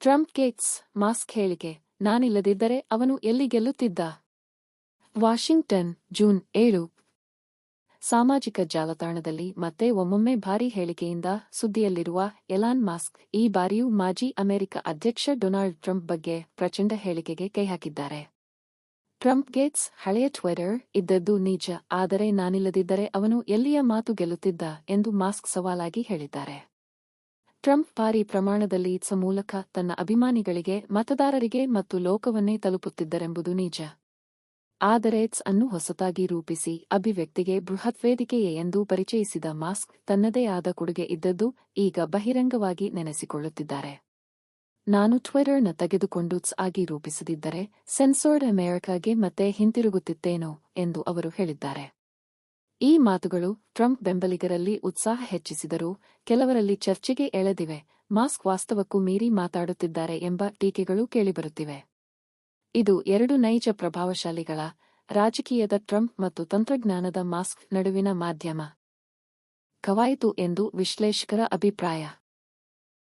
Trump Gates mask ಹೇಳಿಕೆ, ನಾನಿಲ್ಲದಿದ್ದರೆ ಅವನು ಎಲ್ಲಿ ಗೆಲ್ಲುತ್ತಿದ್ದ? ವಾಷಿಂಗ್ಟನ್, ಜೂನ್ ಏಳು. ಸಾಮಾಜಿಕ ಜಾಲತಾಣದಲ್ಲಿ ಮತ್ತೆ ಒಮ್ಮೊಮ್ಮೆ ಭಾರೀ ಹೇಳಿಕೆಯಿಂದ ಸುದ್ದಿಯಲ್ಲಿರುವ ಎಲಾನ್ ಮಾಸ್ಕ್ ಈ ಬಾರಿಯೂ ಮಾಜಿ ಅಮೆರಿಕ ಅಧ್ಯಕ್ಷ ಡೊನಾಲ್ಡ್ ಟ್ರಂಪ್ ಬಗ್ಗೆ ಪ್ರಚಂಡ ಹೇಳಿಕೆಗೆ ಕೈಹಾಕಿದ್ದಾರೆ ಟ್ರಂಪ್ ಗೇಟ್ಸ್ ಹಳೆಯ ಟ್ವಿಟರ್ ಇದ್ದದ್ದು ನಿಜ, ಆದರೆ ನಾನಿಲ್ಲದಿದ್ದರೆ ಅವನು ಎಲ್ಲಿಯ ಮಾತು ಗೆಲ್ಲುತ್ತಿದ್ದ ಎಂದು ಮಾಸ್ಕ್ ಸವಾಲಾಗಿ ಹೇಳಿದ್ದಾರೆ. ಟ್ರಂಪ್ ಭಾರಿ ಪ್ರಮಾಣದಲ್ಲಿ ಇಟ್ಸ ಮೂಲಕ ತನ್ನ ಅಭಿಮಾನಿಗಳಿಗೆ, ಮತದಾರರಿಗೆ ಮತ್ತು ಲೋಕವನ್ನೇ ತಲುಪುತ್ತಿದ್ದರೆಂಬುದು ನಿಜ. ಆದರೆ ಇಟ್ಸ್ ಅನ್ನು ಹೊಸತಾಗಿ ರೂಪಿಸಿ ಅಭಿವ್ಯಕ್ತಿಗೆ ಬೃಹತ್ ವೇದಿಕೆಯೇ ಎಂದು ಪರಿಚಯಿಸಿದ ಮಾಸ್ಕ್ ತನ್ನದೇ ಆದ ಕೊಡುಗೆ ಇದ್ದದ್ದು ಈಗ ಬಹಿರಂಗವಾಗಿ ನೆನೆಸಿಕೊಳ್ಳುತ್ತಿದ್ದಾರೆ. ನಾನು ಟ್ವಿಟರ್ನ ತೆಗೆದುಕೊಂಡು ಆಗಿ ರೂಪಿಸದಿದ್ದರೆ ಸೆನ್ಸೋರ್ಡ್ ಅಮೆರಿಕಾಗೆ ಮತ್ತೆ ಹಿಂತಿರುಗುತ್ತಿತ್ತೇನೋ ಎಂದು ಅವರು ಹೇಳಿದ್ದಾರೆ. ಈ ಮಾತುಗಳು ಟ್ರಂಪ್ ಬೆಂಬಲಿಗರಲ್ಲಿ ಉತ್ಸಾಹ ಹೆಚ್ಚಿಸಿದರೂ ಕೆಲವರಲ್ಲಿ ಚರ್ಚೆಗೆ ಎಳೆದಿವೆ. ಮಾಸ್ಕ್ ವಾಸ್ತವಕ್ಕೂ ಮೀರಿ ಮಾತಾಡುತ್ತಿದ್ದಾರೆ ಎಂಬ ಟೀಕೆಗಳು ಕೇಳಿಬರುತ್ತಿವೆ. ಇದು ಎರಡು ನೈಜ ಪ್ರಭಾವಶಾಲಿಗಳ, ರಾಜಕೀಯದ ಟ್ರಂಪ್ ಮತ್ತು ತಂತ್ರಜ್ಞಾನದ ಮಾಸ್ಕ್ ನಡುವಿನ ಮಾಧ್ಯಮ. ಕವಾಯಿತು ಎಂದು ವಿಶ್ಲೇಷಕರ ಅಭಿಪ್ರಾಯ.